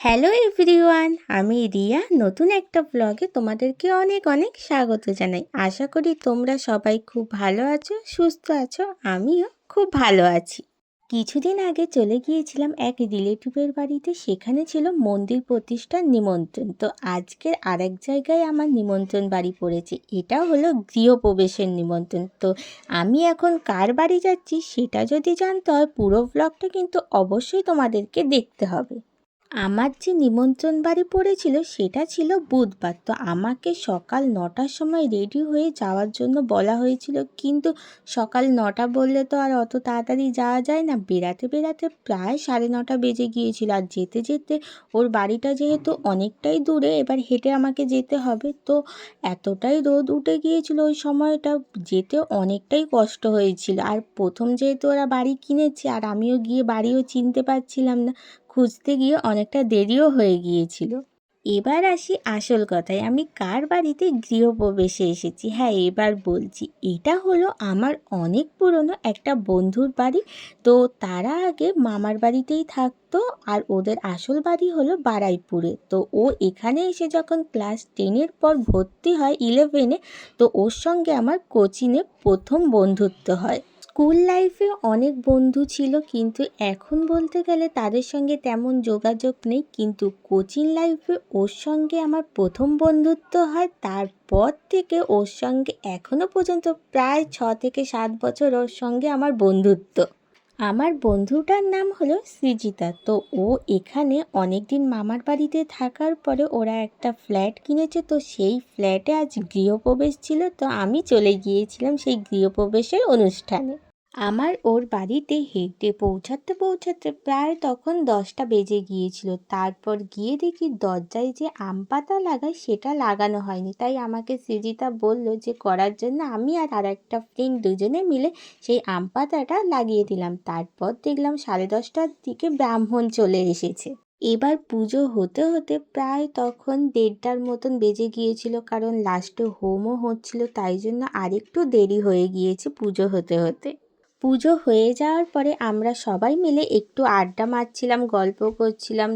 Hello everyone আমি রিয়া। নতুন একটা ব্লগে তোমাদেরকে অনেক অনেক স্বাগত জানাই। আশা করি তোমরা সবাই খুব ভালো আছো, সুস্থ আছো, আমিও খুব ভালো আছি। কিছুদিন আগে চলে গিয়েছিলাম এক রিলেটিভের বাড়িতে, সেখানে ছিল মন্দির প্রতিষ্ঠার নিমন্ত্রণ। তো আজকের আরেক জায়গায় আমার নিমন্ত্রণ বাড়ি পড়েছে এটা হলো গৃহপ্রবেশের নিমন্ত্রণ। তো আমি এখন কার বাড়ি যাচ্ছি, সেটা যদি জানতে হয়, পুরো ব্লগটা কিন্তু অবশ্যই তোমাদেরকে দেখতে হবে। আমার যে নিমন্ত্রণ বাড়ি পড়েছিল সেটা ছিল বুধবার। তো আমাকে সকাল নটার সময় রেডি হয়ে যাওয়ার জন্য বলা হয়েছিল। কিন্তু সকাল নটা বললে তো আর অত তাড়াতাড়ি যাওয়া যায় না। বেড়াতে বেড়াতে প্রায় সাড়ে নটা বেজে গিয়েছিল। আর যেতে যেতে ওর বাড়িটা যেহেতু অনেকটাই দূরে, এবার হেঁটে আমাকে যেতে হবে। তো এতটাই রোদ উঠে গিয়েছিল ওই সময়টা, যেতে অনেকটাই কষ্ট হয়েছিল। আর প্রথম যেহেতু ওরা বাড়ি কিনেছে, আর আমিও গিয়ে বাড়িও চিনতে পারছিলাম না খুঁজতে গিয়ে অনেকটা দেরিও হয়ে গিয়েছিল। এবার আসি আসল কথায়। আমি কার বাড়িতে গৃহপ্রবেশে এসেছি? হ্যাঁ এবার বলছি। এটা হলো আমার অনেক পুরনো একটা বন্ধুর বাড়ি। তো তারা আগে মামার বাড়িতেই থাকতো আর ওদের আসল বাড়ি হলো বারাইপুরে। তো ও এখানে এসে যখন ক্লাস টেনের পর ভর্তি হয় ইলেভেনে তো ওর সঙ্গে আমার কোচিংয়ে প্রথম বন্ধুত্ব হয়। স্কুল লাইফে অনেক বন্ধু ছিল, কিন্তু এখন বলতে গেলে তাদের সঙ্গে তেমন যোগাযোগ নেই। কিন্তু কোচিং লাইফে ওর সঙ্গে আমার প্রথম বন্ধুত্ব হয়, তারপর থেকে ওর সঙ্গে এখনও পর্যন্ত প্রায় ছ থেকে সাত বছর ওর সঙ্গে আমার বন্ধুত্ব। আমার বন্ধুটার নাম হলো সৃজিতা। তো ও এখানে অনেক দিন মামার বাড়িতে থাকার পরে ওরা একটা ফ্ল্যাট কিনেছে, তো সেই ফ্ল্যাটে আজ গৃহপ্রবেশ ছিল। তো আমি চলে গিয়েছিলাম সেই গৃহপ্রবেশের অনুষ্ঠানে। আমার ওর বাড়িতে হেঁটে পৌঁছাতে পৌঁছাতে প্রায় তখন দশটা বেজে গিয়েছিল। তারপর গিয়ে দেখি দরজায় যে আম পাতা লাগায় সেটা লাগানো হয়নি। তাই আমাকে সৃজিতা বলল যে করার জন্য আমি আর আর একটা ফ্রেন্ড দুজনে মিলে সেই আম পাতাটা লাগিয়ে দিলাম। তারপর দেখলাম সাড়ে দশটার দিকে ব্রাহ্মণ চলে এসেছে। এবার পুজো হতে হতে প্রায় তখন দেড়টার মতন বেজে গিয়েছিল কারণ লাস্টে হোমও হচ্ছিল, তাই জন্য আরেকটু দেরি হয়ে গিয়েছে পুজো হতে হতে। পুজো হয়ে যাওয়ার পরে আমরা সবাই মিলে একটু আড্ডা মারছিলাম গল্প করছিলাম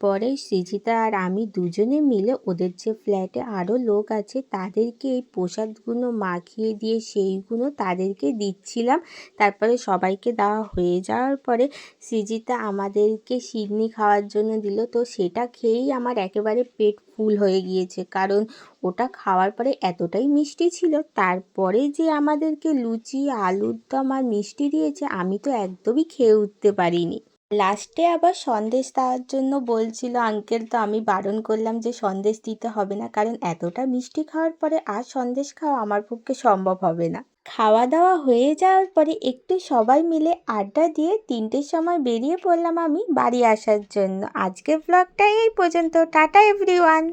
তারপরে সৃজিতা আর আমি দুজনে মিলে ওদের যে ফ্ল্যাটে আরও লোক আছে, তাদেরকে এই প্রসাদগুলো মাখিয়ে দিয়ে সেইগুলো তাদেরকে দিচ্ছিলাম। তারপরে সবাইকে দেওয়া হয়ে যাওয়ার পরে সৃজিতা আমাদেরকে সিডনি খাওয়ার জন্য দিল। তো সেটা খেয়েই আমার একেবারে পেট ফুল হয়ে গিয়েছে। কারণ ওটা খাওয়ার পরে এতটাই মিষ্টি ছিল, তারপরে যে আমাদেরকে লুচি আলুর দম আর মিষ্টি দিয়েছে, আমি তো একদমই খেয়ে উঠতে পারিনি। লাস্টে আবার সন্দেশ দেওয়ার জন্য বলছিল, আঙ্কেল, তো আমি বারণ করলাম যে সন্দেশ দিতে হবে না। কারণ এতটা মিষ্টি খাওয়ার পরে আর সন্দেশ খাওয়া আমার পক্ষে সম্ভব হবে না। খাওয়া দাওয়া হয়ে যাওয়ার পরে একটু সবাই মিলে আড্ডা দিয়ে তিনটের সময় বেরিয়ে পড়লাম আমি বাড়ি আসার জন্য। আজকের ব্লগটাই এই পর্যন্ত। Tata everyone